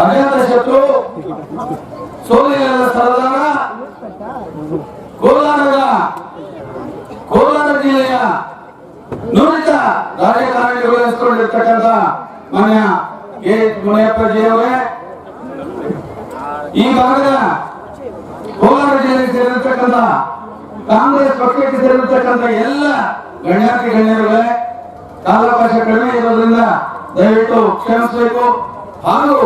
ಅಜ್ಞಾತ ಶತ್ರು ಸೋಲಿನ ಸರದಾರ, ಕೋಲಾರದ, ಕೋಲಾರ ಜಿಲ್ಲೆಯ ನುರಿತ ರಾಜಕಾರಣಿಗಳು ಎಸ್ಕೊಂಡಿರ್ತಕ್ಕಂಥ ಮನೆಯ ಕೆ ಮುನಿಯಪ್ಪಜಿ ಅವರೇ ಈ ಭಾಗದ ಕೋಲಾರ ಜಿಲ್ಲೆಗೆ ಸೇರಿರ್ತಕ್ಕಂಥ ಕಾಂಗ್ರೆಸ್ ಪಕ್ಷಕ್ಕೆ ಸೇರಿರ್ತಕ್ಕಂಥ ಎಲ್ಲ ಗಣ್ಯಾತಿ ಗಣ್ಯರುಗಳೇ ಕಾಲಾವಕಾಶ ಕಡಿಮೆ ಇರೋದ್ರಿಂದ ದಯವಿಟ್ಟು ಕ್ಷಮಿಸಬೇಕು. ಹಾಗೂ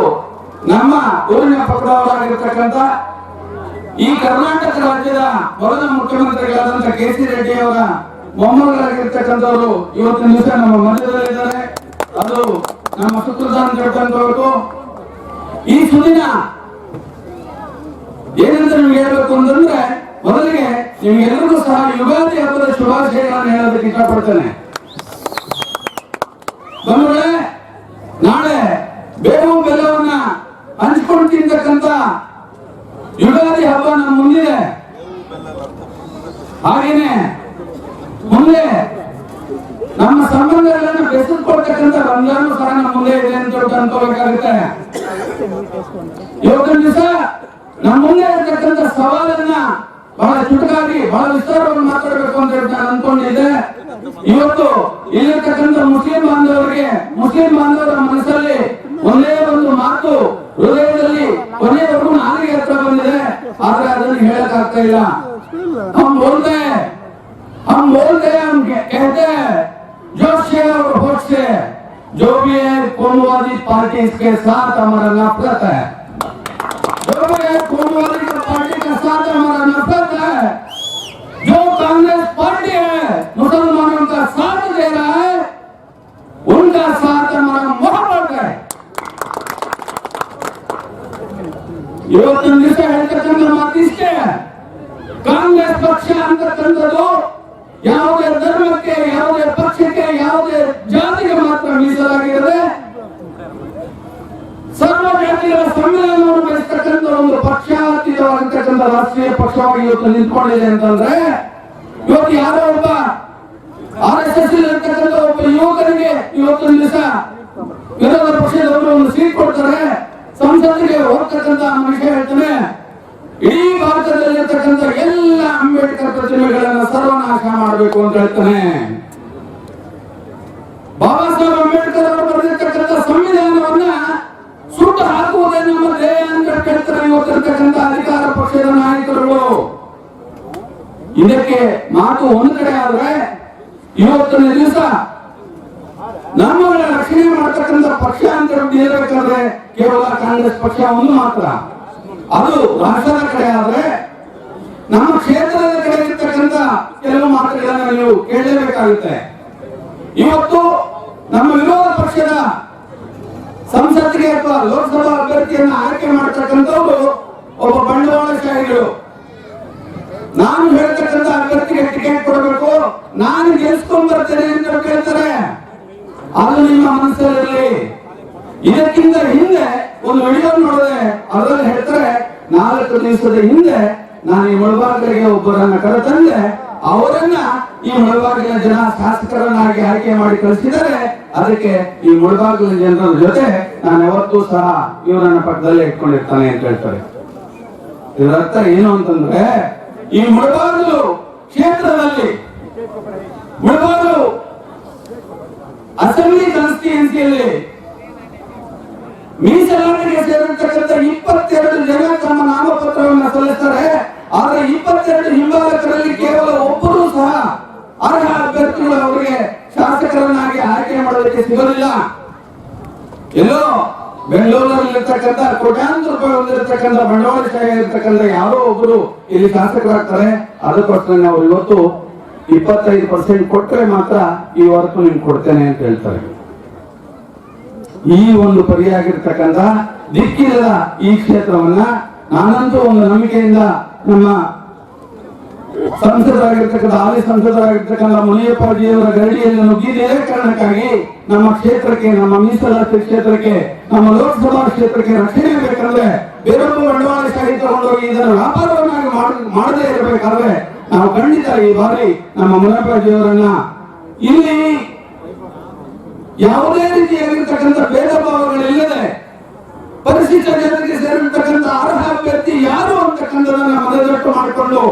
ನಮ್ಮ ಊರಿನ ಪಕ್ಕದವರಾಗಿರ್ತಕ್ಕಂಥ ಈ ಕರ್ನಾಟಕ ರಾಜ್ಯದ ಮೊದಲ ಮುಖ್ಯಮಂತ್ರಿಗಳಾದಂತಹ ಕೆ ಸಿ ರೆಡ್ಡಿ ಅವರ ಮೊಮ್ಮಗಳಾಗಿರ್ತಕ್ಕಂಥವರು ಇವತ್ತಿನ ದಿವಸ ನಮ್ಮ ಮಧ್ಯದಲ್ಲಿದ್ದಾರೆ ಅದು ನಮ್ಮ ಸುತ್ರದಾನ್ ಜಡ್ಕಂತವ್ರಿಗೂ ಈ ಸುದಿನ ಏನಂತ ನಿಮ್ಗೆ ಹೇಳ್ಬೇಕು ಅಂತಂದ್ರೆ, ಮೊದಲಿಗೆ ನಿಮ್ಗೆಲ್ಲರಿಗೂ ಸಹ ಯುಗಾದಿ ಹಬ್ಬದ ಶುಭಾಶಯಗಳನ್ನು ಹೇಳೋದಕ್ಕೆ ಇಷ್ಟಪಡ್ತೇನೆ. ನಾಳೆ ಹಂಚ್ಕೊಂಡು ಯುಗಾದಿ ಹಬ್ಬ ನಮ್ಮ ಮುಂದಿದೆ ಹಾಗೇನೆ ಮುಂದೆ ನಮ್ಮ ಸಂಬಂಧಗಳನ್ನು ಬೆಸೆದುಕೊಳ್ತಕ್ಕಂಥ ರಂಜಾನು ಸಹ ನಮ್ಮ ಮುಂದೆ ಇದೆ ಅಂತ ಅನ್ಕೋಬೇಕಾಗುತ್ತೆ. ಇವತ್ತಿನ ದಿವಸ ನಮ್ಮ ಮುಂದೆ ಇರತಕ್ಕಂತ ಸವಾಲನ್ನ ಬಹಳ ಚುಟುಕಾಗಿ, ಬಹಳ ವಿಸ್ತಾರವಾಗಿ ಮಾತಾಡಬೇಕು ಅಂತ ಹೇಳಿ ನಾನು ಅನ್ಕೊಂಡಿದ್ದೆ. ಇವತ್ತು ಇಲ್ಲಿರ್ತಕ್ಕಂಥ ಮುಸ್ಲಿಂ ಬಾಂಧವರಿಗೆ, ಮುಸ್ಲಿಂ ಬಾಂಧವರ ಮನಸ್ಸಲ್ಲಿ ಒಂದೇ ಒಂದು ಮಾತು ಹೃದಯದಲ್ಲಿ ಕೊನೆಯವರೆಗೂ ನಾಲಿಗೆ ಹತ್ರ ಬಂದಿದೆ ಆದ್ರೆ ಅದನ್ನು ಹೇಳಕ್ ಆಗ್ತಾ ಇಲ್ಲ हम बोलते हैं हम बोलते हैं हम कह- कहते हैं जोश से और होश से जो भी है कोमवादी पार्टी के साथ हमारा नफरत है जो भी है कोमवादी का पार्टी के साथ हमारा नफरत है जो कांग्रेस ಇವತ್ತಿನ ದಿವಸ ಹೇಳ್ತಕ್ಕಂಥ ಮಾತಿಷ್ಟೇ ಕಾಂಗ್ರೆಸ್ ಪಕ್ಷ ಅಂತಕ್ಕಂಥದ್ದು ಯಾವುದೇ ಧರ್ಮಕ್ಕೆ, ಯಾವುದೇ ಪಕ್ಷಕ್ಕೆ, ಯಾವುದೇ ಜಾತಿಗೆ ಮಾತ್ರ ಮೀಸಲಾಗಿರದೆ ಸರ್ವ ಜಾತಿಗಳ ಸಂವಿಧಾನವನ್ನು ಬೆಳೆಸ್ತಕ್ಕಂಥ ಒಂದು ಪಕ್ಷಾತೀತವಾಗಿರ್ತಕ್ಕಂಥ ರಾಷ್ಟ್ರೀಯ ಪಕ್ಷವಾಗಿ ಇವತ್ತು ನಿಂತ್ಕೊಂಡಿದೆ ಅಂತಂದ್ರೆ, ಇವತ್ತು ಯಾರೋ ಒಬ್ಬ ಆರ್ ಎಸ್ ಎಸ್ ಇರ್ತಕ್ಕಂಥ ಒಬ್ಬ ಯುವಕರಿಗೆ ಇವತ್ತು ದಿವಸ ವಿರೋಧ ಪಕ್ಷದವರು ಒಂದು ಸೀಟ್ ಕೊಡ್ತಾರೆ. ಸಂಸತ್ತಿಗೆ ಹೋಗ್ತಕ್ಕಂಥ ಮನುಷ್ಯ ಹೇಳ್ತಾನೆ ಇಡೀ ಭಾರತದಲ್ಲಿರ್ತಕ್ಕಂಥ ಎಲ್ಲ ಅಂಬೇಡ್ಕರ್ ಪ್ರತಿಮೆಗಳನ್ನ ಸರ್ವನಾಶ ಮಾಡಬೇಕು ಅಂತ ಹೇಳ್ತಾನೆ. ಬಾಬಾ ಸಾಹೇಬ್ ಅಂಬೇಡ್ಕರ್ ಅವರು ಬರೆದಿರ್ತಕ್ಕಂಥ ಸಂವಿಧಾನವನ್ನ ಸುಟ್ಟು ಹಾಕುವುದೇ ನಮ್ಮ ಧ್ಯೇಯ ಅಂತ ಕೇಳ್ತಾರೆ ಇವತ್ತಿರ್ತಕ್ಕಂಥ ಅಧಿಕಾರ ಪಕ್ಷದ ನಾಯಕರುಗಳು. ಇದಕ್ಕೆ ಮಾತು ಒಂದು ಕಡೆ ಆದ್ರೆ, ಇವತ್ತಿನ ದಿವಸ ನಮ್ಮಗಳ ರಕ್ಷಣೆ ಮಾಡತಕ್ಕಂಥ ಪಕ್ಷ ಕೇವಲ ಕಾಂಗ್ರೆಸ್ ಪಕ್ಷ ಒಂದು ಮಾತ್ರ. ಅದು ರಾಷ್ಟ್ರದ ಕಡೆ ಆದ್ರೆ ನಮ್ಮ ಕ್ಷೇತ್ರದ ಕಡೆ ಇರ್ತಕ್ಕಂಥ ಕೆಲವು ಮಾತುಗಳನ್ನು ನೀವು ಕೇಳಲೇಬೇಕಾಗುತ್ತೆ. ಇವತ್ತು ನಮ್ಮ ವಿರೋಧ ಪಕ್ಷದ ಸಂಸತ್ತಿಗೆ ಅಥವಾ ಲೋಕಸಭಾ ಅಭ್ಯರ್ಥಿಯನ್ನ ಆಯ್ಕೆ ಮಾಡತಕ್ಕಂಥವ್ರು ಒಬ್ಬ ಬಂಡವಾಳಶಾಹಿಗಳು ನಾನು ಹೇಳ್ತಕ್ಕಂಥ ಅಭ್ಯರ್ಥಿಗೆ ಟಿಕೆಟ್ ಕೊಡಬೇಕು, ನಾನು ಗೆಲ್ಸ್ಕೊಂಡ್ ಬರ್ತೇನೆ ಅಂತ ಕೇಳ್ತಾರೆ. ಅದು ನಿಮ್ಮ ಮನಸ್ಸಲ್ಲಿರಲಿ ಇದಕ್ಕಿಂತ ಹಿಂದೆ ಒಂದು ವಿಡಿಯೋ ನೋಡಿದೆ. ಅದರಲ್ಲಿ ಹೇಳ್ತಾರೆ, ನಾಲ್ಕು ದಿವಸದ ಹಿಂದೆ ನಾನು ಈ ಮುಳಬಾಗಿಲಿಗೆ ಒಬ್ಬರನ್ನ ಕರೆತಂದೆ ಅವರನ್ನ ಈ ಮುಳಬಾಗಿಲಿನ ಜನ ಶಾಸಕರನ್ನಾಗಿ ಆಯ್ಕೆ ಮಾಡಿ ಕಳಿಸಿದರೆ ಅದಕ್ಕೆ ಈ ಮುಳಬಾಗಿಲಿನ ಜನರ ಜೊತೆ ನಾನು ಯಾವತ್ತೂ ಸಹ ಇವರನ್ನ ಪಕ್ಕದಲ್ಲಿ ಇಟ್ಕೊಂಡಿರ್ತಾನೆ ಅಂತ ಹೇಳ್ತಾರೆ. ಇದರ ಅರ್ಥ ಏನು ಅಂತಂದ್ರೆ, ಈ ಮುಳಬಾಗಿಲು ಕ್ಷೇತ್ರದಲ್ಲಿ ಮುಳಬಾಗಿಲು ಅಸೆಂಬ್ಲಿ ಕಾನ್ಸ್ಟಿಟ್ಯೂನ್ಸಿಯಲ್ಲಿ ಮೀಸಲಾತಿಗೆ ಸೇರಿರ್ತಕ್ಕಂಥ ಇಪ್ಪತ್ತೆರಡು ಜನ ತಮ್ಮ ನಾಮಪತ್ರವನ್ನು ಸಲ್ಲಿಸ್ತಾರೆ. ಆದ್ರೆ ಇಪ್ಪತ್ತೆರಡು ಹಿಂಬಾಲಕರಲ್ಲಿ ಕೇವಲ ಒಬ್ಬರು ಸಹ ಅರ್ಹ ಅಭ್ಯರ್ಥಿಗಳು ಅವರಿಗೆ ಶಾಸಕರನ್ನಾಗಿ ಆಯ್ಕೆ ಮಾಡೋದಕ್ಕೆ ಸಿಗೋದಿಲ್ಲ. ಎಲ್ಲೋ ಬೆಂಗಳೂರಿನಲ್ಲಿರ್ತಕ್ಕಂಥ ಕೋಟ್ಯಾಂತರ ರೂಪಾಯಿ ಹೊಂದಿರತಕ್ಕಂಥ ಬಂಡವಾಳಶಾಹಿ ಇರ್ತಕ್ಕಂಥ ಯಾರೋ ಒಬ್ಬರು ಇಲ್ಲಿ ಶಾಸಕರಾಗ್ತಾರೆ. ಅದಕ್ಕೋಸ್ಕರ ನಾವು ಇವತ್ತು ಇಪ್ಪತ್ತೈದು ಪರ್ಸೆಂಟ್ ಕೊಟ್ಟರೆ ಮಾತ್ರ ಈ ವರ್ಕ್ ನಿಮ್ಗೆ ಕೊಡ್ತೇನೆ ಅಂತ ಹೇಳ್ತಾರೆ. ಈ ಒಂದು ಪರಿಯಾಗಿರ್ತಕ್ಕಂಥ ದಿಕ್ಕಿಲ್ಲದ ಈ ಕ್ಷೇತ್ರವನ್ನ ನಾನಂತೂ ಒಂದು ನಂಬಿಕೆಯಿಂದ ನಮ್ಮ ಸಂಸದರಾಗಿರ್ತಕ್ಕಂಥ, ಹಾಲಿ ಸಂಸದರಾಗಿರ್ತಕ್ಕಂಥ ಮುನಿಯಪ್ಪಾಜಿಯವರ ಗರಡಿಯಲ್ಲಿ ನುಗ್ಗಿದೇ ಕಾರಣಕ್ಕಾಗಿ ನಮ್ಮ ಕ್ಷೇತ್ರಕ್ಕೆ, ನಮ್ಮ ಮೀಸಲಾತಿ ಕ್ಷೇತ್ರಕ್ಕೆ, ನಮ್ಮ ಲೋಕಸಭಾ ಕ್ಷೇತ್ರಕ್ಕೆ ರಕ್ಷಣೆ ಬೇಕಂದ್ರೆ ಬೇರೊಬ್ಬ ಬಂಡವಾಳ ಸಹಿತ ತಗೊಂಡೋಗಿ ಇದನ್ನು ವ್ಯಾಪಾರವನ್ನಾಗಿ ಮಾಡ- ಮಾಡದೇ ಇರಬೇಕಾದ್ರೆ ನಾವು ಖಂಡಿತ ಈ ಬಾರಿ ನಮ್ಮ ಮುನಿಯಪ್ಪಾಜಿಯವರನ್ನ ಇಲ್ಲಿ ಯಾವುದೇ ರೀತಿಯಾಗಿರ್ತಕ್ಕಂಥ ಪರಿಶಿಷ್ಟ ಜನರಿಗೆ ಸೇರಿರ್ತಕ್ಕಂಥ ಅರ್ಹ ಅಭ್ಯರ್ಥಿ ಯಾರು ಅಂತಕ್ಕಂಥದನ್ನ ಮನದಟ್ಟು ಮಾಡಿಕೊಂಡು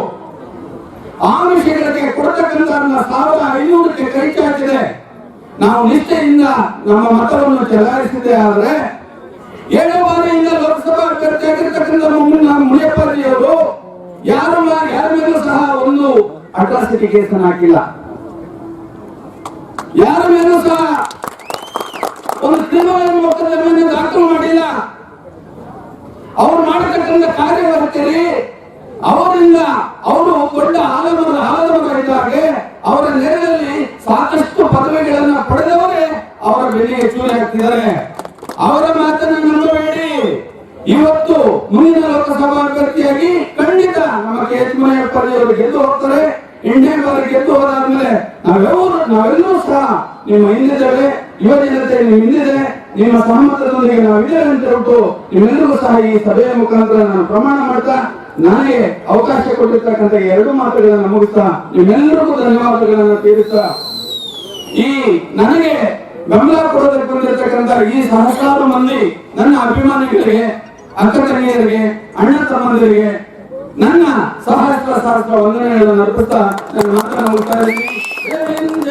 ಆ ವಿಷಯಗಳಿಗೆ ಕೊಡತಕ್ಕಂಥ ನನ್ನ ಸಾವಿರ ಐನೂರಕ್ಕೆ ಕೈ ಚಾಚಿದೆ. ನಾವು ನಿಷ್ಠೆಯಿಂದ ನಮ್ಮ ಮತವನ್ನು ಚಲಾಯಿಸಿದೆ ಆದರೆ ಏಳು ಬಾರಿಯಿಂದ ಲೋಕಸಭಾ ಅಭ್ಯರ್ಥಿ ಆಗಿರ್ತಕ್ಕಂಥ ಮುನಿಯಪ್ಪಾಜಿಯವರು ಯಾರು ಯಾರ ಮೇಲೂ ಸಹ ಒಂದು ಅಟ್ರಾಸಿಟಿ ಕೇಸನ್ನು ಹಾಕಿಲ್ಲ. ಯಾರ ಮೇಲೂ ಸಹ ಒಂದು ಕ್ರಿಮಿನಲ್ ಮೊಕದ್ದಮೆಯನ್ನು ದಾಖಲು ಮಾಡಿಲ್ಲ. ಅವ್ರು ಮಾಡತಕ್ಕಂಥ ಕಾರ್ಯವೈಖರಿ ಅವರಿಂದ ಅವರು ದೊಡ್ಡ ಆಲಮರ ಇದ್ದಾಗೆ ಅವರ ನೆರಳಲ್ಲಿ ಸಾಕಷ್ಟು ಪದವಿಗಳನ್ನ ಪಡೆದವರೇ ಅವರ ಬೆಲೆಗೆ ಚೂರಿ ಹಾಕ್ತಿದ್ದಾರೆ ಅವರ ಮಾತನ್ನು ನಂಬಬೇಡಿ ಇವತ್ತು ಮುಂದಿನ ಲೋಕಸಭಾ ಅಭ್ಯರ್ಥಿಯಾಗಿ ಖಂಡಿತ ನಮ್ಮ ಕೆ. ಎಚ್. ಗೆದ್ದು ಹೋಗ್ತಾರೆ. ಇಂಡಿಯನ್ ಗೆದ್ದು ಹೋದಾದ್ಮೇಲೆ ನಾವೆಲ್ಲರೂ ನಾವೆಲ್ಲರೂ ಸಹ ನಿಮ್ಮ ಹಿಂದಿದ್ದೇವೆ ಯುವ ಜೊತೆ ನಿಮ್ಮ ಸಹಮತದೊಂದಿಗೆ ನಾವಿದ್ದೇವೆ ಅಂತ ಹೇಳ್ಬಿಟ್ಟು ನಿಮ್ಮೆಲ್ಲರಿಗೂ ಸಹ ಈ ಸಭೆಯ ಮುಖಾಂತರ ನಾನು ಪ್ರಮಾಣ ಮಾಡ್ತಾ ನನಗೆ ಅವಕಾಶ ಕೊಟ್ಟಿರ್ತಕ್ಕಂಥ ಎರಡು ಮಾತುಗಳನ್ನು ಮುಗಿಸ್ತಾ ನಿಮ್ಮೆಲ್ಲರಿಗೂ ಧನ್ಯವಾದಗಳನ್ನು ತೀರಿಸ್ತಾ ಈ ನನಗೆ ಬೆಂಬಲ ಕೊಡೋದಕ್ಕೆ ಈ ಸಹಸ್ರಾರು ಮಂದಿ ನನ್ನ ಅಭಿಮಾನಿಗಳಿಗೆ ಅಕ್ಕ ಅಣ್ಣ ತಮ್ಮಂದಿರಿಗೆ ನನ್ನ ಸಹಸ್ರ ಸಹಸ್ರ ವಂದನೆಗಳನ್ನು ಅರ್ಪಿಸ್ತಾ ನನ್ನ ಮಾತನ್ನು